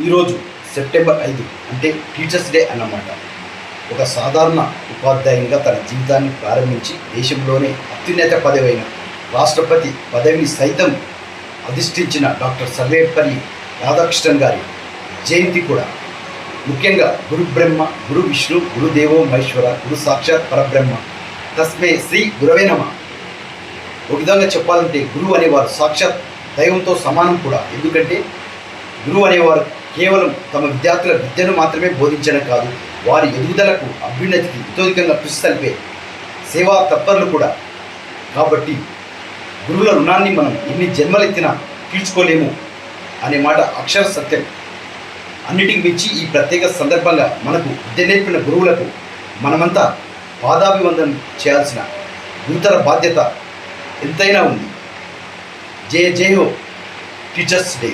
ఈరోజు సెప్టెంబర్ ఐదు అంటే టీచర్స్ డే అన్నమాట. ఒక సాధారణ ఉపాధ్యాయునిగా తన జీవితాన్ని ప్రారంభించి దేశంలోనే అత్యున్నత పదవైన రాష్ట్రపతి పదవిని సైతం అధిష్ఠించిన డాక్టర్ సర్వేపల్లి రాధాకృష్ణన్ గారి జయంతి కూడా. ముఖ్యంగా గురు బ్రహ్మ గురు విష్ణు గురుదేవో మహేశ్వర గురు సాక్షాత్ పరబ్రహ్మ. తస్మే శ్రీ గురవే నమ. ఒక విధంగా చెప్పాలంటే గురువు అనేవారు సాక్షాత్ దైవంతో సమానం కూడా. ఎందుకంటే గురువు అనేవారు కేవలం తమ విద్యార్థుల విద్యను మాత్రమే బోధించడం కాదు వారి ఎదుగుదలకు అభ్యున్నతికి ఇతోధికంగా కృషి సల్పే సేవా తత్పరులు కూడా. కాబట్టి గురువుల రుణాన్ని మనం ఎన్ని జన్మలెత్తినా తీర్చుకోలేము అనే మాట అక్షర సత్యం. అన్నిటికి మించి ఈ ప్రత్యేక సందర్భంగా మనకు విద్య నేర్పిన గురువులకు మనమంతా పాదాభివందనం చేయాల్సిన గురుతర బాధ్యత ఎంతైనా ఉంది. జయ జయ హో టీచర్స్ డే.